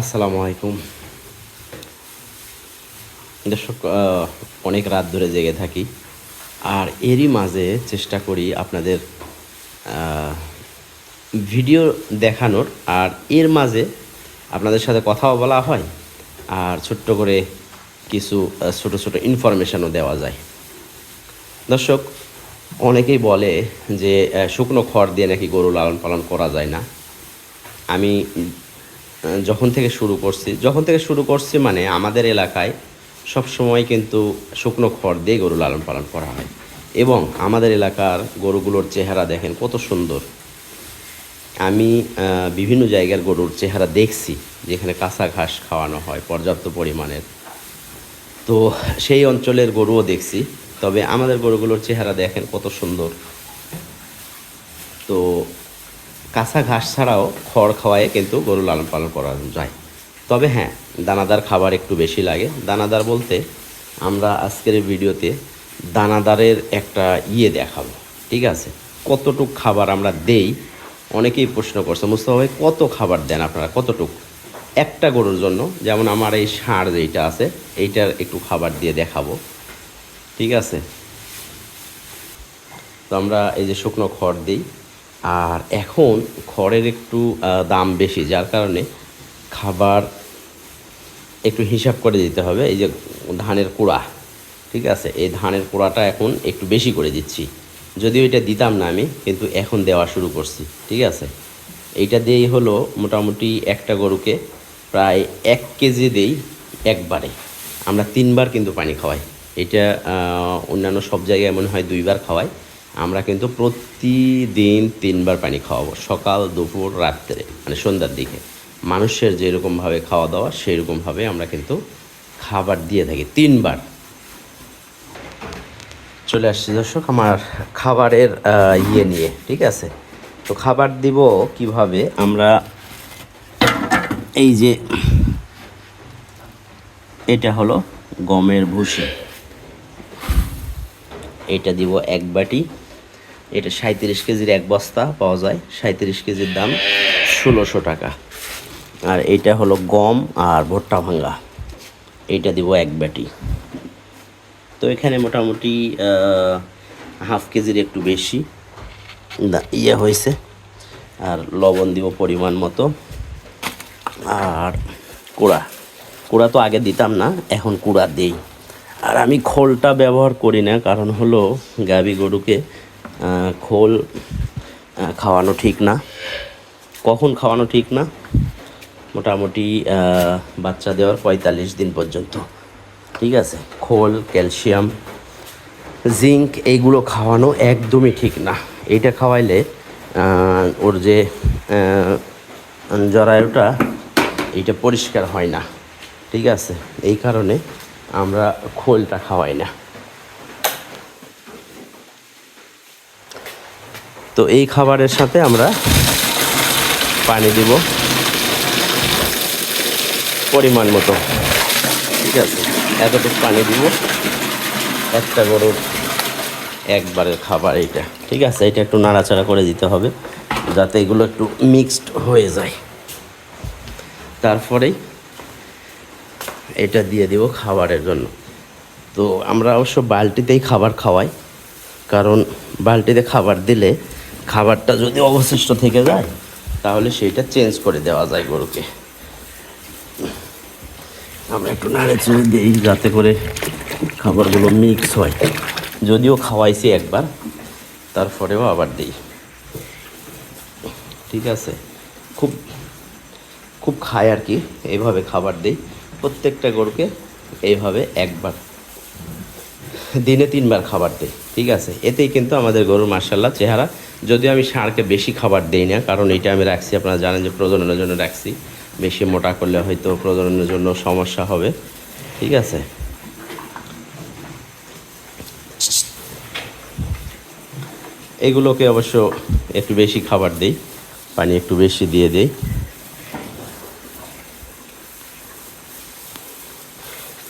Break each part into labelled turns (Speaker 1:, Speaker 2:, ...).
Speaker 1: আসসালামু আলাইকুম। দর্শক অনেক রাত ধরে জেগে থাকি, আর এরই মাঝে চেষ্টা করি আপনাদের ভিডিও দেখানোর, আর এর মাঝে আপনাদের সাথে কথাও বলা হয়, আর ছোট্ট করে কিছু ছোট ছোট ইনফরমেশনও দেওয়া যায়। দর্শক, অনেকেই বলে যে শুকনো খড় দিয়ে নাকি গরু লালন পালন করা যায় না। আমি যখন থেকে শুরু করছি, যখন থেকে শুরু করছি মানে আমাদের এলাকায় সব সময় কিন্তু শুকনো খড় দিয়ে গরু লালন পালন করা হয়। এবং আমাদের এলাকার গরুগুলোর চেহারা দেখেন কত সুন্দর। আমি বিভিন্ন জায়গার গরুর চেহারা দেখছি, যেখানে কাঁচা ঘাস খাওয়ানো হয় পর্যাপ্ত পরিমাণের। তো সেই অঞ্চলের গরুও দেখছি, তবে আমাদের গরুগুলোর চেহারা দেখেন কত সুন্দর। তো কাঁচা ঘাস ছাড়াও খড় খাওয়ায় কিন্তু গরু লালন পালন করা যায়। তবে হ্যাঁ দানাদার খাবার একটু বেশি লাগে। দানাদার বলতে আমরা আজকের ভিডিওতে দানাদারের একটা ইয়ে দেখাবো, ঠিক আছে? কতটুক খাবার আমরা দেই? অনেকেই প্রশ্ন করছে, মুস্তফা ভাই, কত খাবার দেন আপনারা? কতটুক? একটা গরুর জন্য, যেমন আমার এই ষাঁড় যেইটা আছে, এইটার একটু খাবার দিয়ে দেখাবো, ঠিক আছে? তো আমরা এই যে শুকনো খড় দিই আর এখন খড়ের একটু দাম বেশি, যার কারণে খাবার একটু হিসাব করে দিতে হবে। এই যে ধানের কুড়া, ঠিক আছে? এই ধানের কুড়াটা এখন একটু বেশি করে দিচ্ছি। যদিও এটা দিতাম না আমি, কিন্তু এখন দেওয়া শুরু করছি, ঠিক আছে? এইটা দিয়েই হলো মোটামুটি একটা গরুকে প্রায় এক কেজি দেই একবারে। আমরা তিনবার কিন্তু পানি খাওয়াই। এটা অন্যান্য সব জায়গায় মনে হয় দুইবার খাওয়াই। আমরা কিন্তু প্রতিদিন তিনবার পানি খাওয়াবো, সকাল, দুপুর, রাত্রে মানে সন্ধ্যার দিকে। মানুষের যেরকমভাবে খাওয়া দাওয়া সেরকমভাবে আমরা কিন্তু খাবার দিয়ে থাকি তিনবার। চলে আসছি দর্শক আমার খাবারের ইয়ে নিয়ে, ঠিক আছে? তো খাবার দিব কীভাবে? আমরা এই যে, এটা হলো গমের ভুসি। এটা দিব এক বাটি এটা সাঁত্রিশ কেজির এক বস্তা পাওয়া যায় সাঁত্রিশ কেজির দাম ষোলোশো টাকা। আর এটা হলো গম আর ভুট্টা ভাঙ্গা। এইটা দিব এক ব্যাটি তো এখানে মোটামুটি হাফ কেজির একটু বেশি। ইয়ে হয়েছে। আর লবণ দিব পরিমাণ মতো। আর কুড়া। কুড়া তো আগে দিতাম না, এখন কুড়া দেই। আর আমি খোলটা ব্যবহার করি না, কারণ হলো গাভী গরুকে খোল খাওয়ানো ঠিক না। কখন খাওয়ানো ঠিক না? মোটামুটি বাচ্চা দেওয়ার পঁয়তাল্লিশ দিন পর্যন্ত। ঠিক আছে? খোল, ক্যালসিয়াম, জিঙ্ক, এইগুলো খাওয়ানো একদমই ঠিক না। এইটা খাওয়াইলে ওর যে জরায়ুটা এইটা পরিষ্কার হয় না। ঠিক আছে? এই কারণে আমরা খোলটা খাওয়াই না। তো এই খাবারের সাথে আমরা পানি দিব। পরিমাণ মতো। ঠিক আছে? এতটুকু পানি দিব। একটা গরুর একবারের খাবার এইটা। ঠিক আছে? এটা একটু নাড়াচাড়া করে দিতে হবে, যাতে এগুলো একটু মিক্সড হয়ে যায়। তারপরেই এটা দিয়ে দেব খাবারের জন্য। তো আমরা অবশ্য বালতিতেই খাবার খাওয়াই, কারণ বালতিতে খাবার দিলে খাবারটা যদি অবশিষ্ট থেকে যায়, তাহলে সেইটা চেঞ্জ করে দেওয়া যায় গরুকে। আমরা একটু নাড়ে চেড়ে দিই যাতে করে খাবারগুলো মিক্স হয়। যদিও খাওয়াইছি একবার, তারপরেও আবার দিই। ঠিক আছে? খুব খুব খায় আর কি এইভাবে খাবার দিই। প্রত্যেকটা গরুকে এইভাবে একবার, দিনে তিনবার খাবার দিই। ঠিক আছে? এতেই কিন্তু আমাদের গরুর মার্শাল্লাহ চেহারা। যদিও আমি ষাঁড়কে বেশি খাবার দিই না, কারণ এটা আমি রাখছি, আপনারা জানেন যে প্রজননের জন্য রাখছি। বেশি মোটা করলে হয়তো প্রজননের জন্য সমস্যা হবে। ঠিক আছে? এগুলোকে অবশ্য একটু বেশি খাবার দিই, পানি একটু বেশি দিয়ে দিই।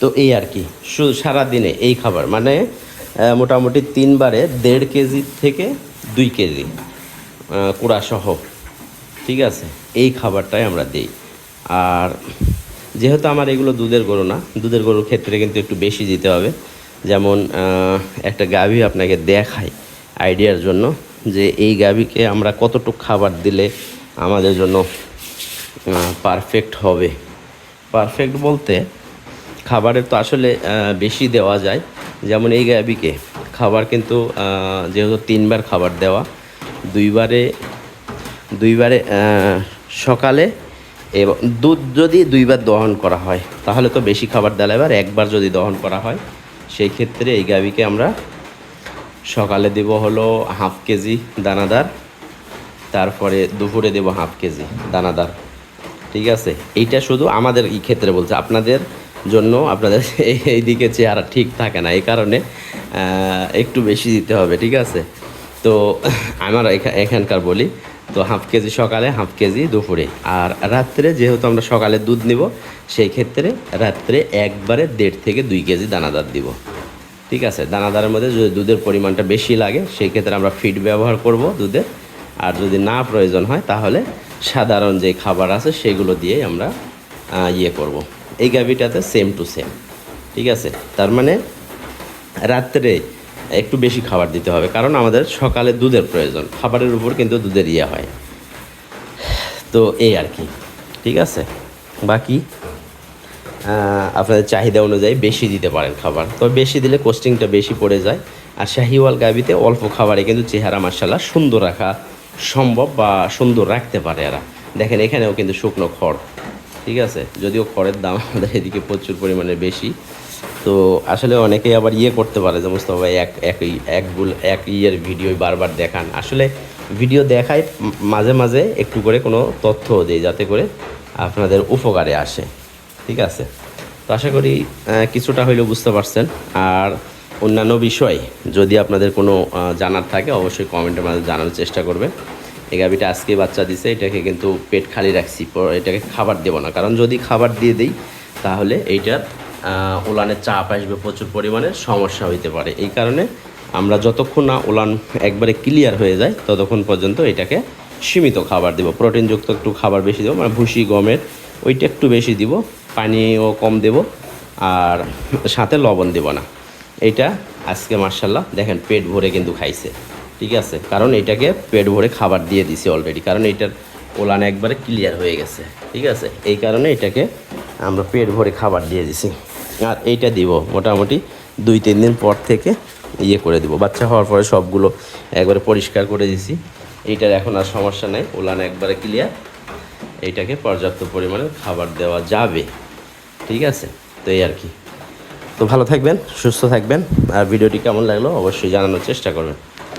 Speaker 1: তো এই আর কি সারাদিনে এই খাবার মানে মোটামুটি তিনবারে দেড় কেজি থেকে দুই কেজি কুড়াসহ। ঠিক আছে? এই খাবারটাই আমরা দিই। আর যেহেতু আমার এগুলো দুধের গরু না, দুধের গরুর ক্ষেত্রে কিন্তু একটু বেশি দিতে হবে। যেমন একটা গাভী আপনাকে দেখায় আইডিয়ার জন্য যে এই গাভীকে আমরা কতটুকু খাবার দিলে আমাদের জন্য পারফেক্ট হবে। পারফেক্ট বলতে খাবারের তো আসলে বেশি দেওয়া যায়। যেমন এই গাভীকে খাবার কিন্তু যেহেতু তিনবার খাবার দেওয়া, দুইবারে দুইবারে সকালে এবং দুধ যদি দুইবার দহন করা হয়, তাহলে তো বেশি খাবার দেওয়া এবার একবার যদি দহন করা হয়, সেই ক্ষেত্রে এই গাভীকে আমরা সকালে দেব হলো হাফ কেজি দানাদার, তারপরে দুপুরে দেব হাফ কেজি দানাদার। ঠিক আছে? এইটা শুধু আমাদের এই ক্ষেত্রে বলছে। আপনাদের জন্য আপনাদের এই- এইদিকে চেহারা ঠিক থাকে না, এই কারণে একটু বেশি দিতে হবে, ঠিক আছে? তো আমার এখা- এখানকার বলি, তো হাফ কেজি সকালে, হাফ কেজি দুপুরে। আর রাত্রে যেহেতু আমরা সকালে দুধ নিব, সেই ক্ষেত্রে রাত্রে একবারে দেড় থেকে দুই কেজি দানাদার দিব। ঠিক আছে? দানাদারের মধ্যে যদি দুধের পরিমাণটা বেশি লাগে, সেই ক্ষেত্রে আমরা ফিড ব্যবহার করব দুধের। আর যদি না প্রয়োজন হয়, তাহলে সাধারণ যে খাবার আছে, সেগুলো দিয়েই আমরা ইয়ে করব। এই গাভিটাতে সেম টু সেম ঠিক আছে? তার মানে রাত্রে একটু বেশি খাবার দিতে হবে, কারণ আমাদের সকালে দুধের প্রয়োজন, খাবারের উপর কিন্তু দুধের ইয়ে হয়। তো এই আর কি, ঠিক আছে? বাকি আপনাদের চাহিদা অনুযায়ী বেশি দিতে পারেন খাবার তবে বেশি দিলে কোস্টিংটা বেশি পড়ে যায়। আর শাহিওয়াল গাবিতে অল্প খাবারে কিন্তু চেহারা মার্শাল্লাহ সুন্দর রাখা সম্ভব বা সুন্দর রাখতে পারে এরা। দেখেন এখানেও কিন্তু শুকনো খড় ঠিক আছে, যদিও খড়ের দাম আমাদের এদিকে প্রচুর পরিমাণে বেশি। তো আসলে অনেকেই আবার ইয়ে করতে পারে যে, মুস্তফা ভাই, এক একই এক গুল এক ইয়ের ভিডিও বারবার দেখান। আসলে ভিডিও দেখায় মাঝে মাঝে একটু করে কোনো তথ্য দেয় যাতে করে আপনাদের উপকারে আসে। ঠিক আছে? তো আশা করি কিছুটা হইলেও বুঝতে পারছেন। আর অন্যান্য বিষয় যদি আপনাদের কোনো জানার থাকে, অবশ্যই কমেন্টের মাঝে জানার চেষ্টা করবেন। এই গাভিটা আজকে বাচ্চা দিছে এটাকে কিন্তু পেট খালি রাখছি এটাকে খাবার দেবো না। কারণ যদি খাবার দিয়ে দিই তাহলে এইটার আহ, ওলানের চাপ আসবে প্রচুর পরিমাণে সমস্যা হইতে পারে। এই কারণে আমরা যতক্ষণ না ওলান একবারে ক্লিয়ার হয়ে যায় ততক্ষণ পর্যন্ত এটাকে সীমিত খাবার দেবো। প্রোটিনযুক্ত একটু খাবার বেশি দেবো মানে ভুসি গমের ওইটা একটু বেশি দিব পানিও কম দেব আর সাথে লবণ দেব না। এটা আজকে মার্শাল্লাহ দেখেন পেট ভরে কিন্তু খাইছে। ঠিক আছে, কারণ এটাকে পেট ভরে খাবার দিয়ে দিছি অলরেডি কারণ এইটার ওলান একবারে ক্লিয়ার হয়ে গেছে, ঠিক আছে? এই কারণে এটাকে আমরা পেট ভরে খাবার দিয়ে দিছি। আর এইটা দিব মোটামুটি দুই, তিন দিন পর থেকে ইয়ে করে দিব। বাচ্চা হওয়ার পরে সবগুলো একবারে পরিষ্কার করে দিছি। এইটার এখন আর সমস্যা নেই, ওলান একবারে ক্লিয়ার এইটাকে পর্যাপ্ত পরিমাণে খাবার দেওয়া যাবে, ঠিক আছে? তো এই আর কি। তো ভালো থাকবেন, সুস্থ থাকবেন, আর ভিডিওটি কেমন লাগল অবশ্যই জানানোর চেষ্টা করবেন।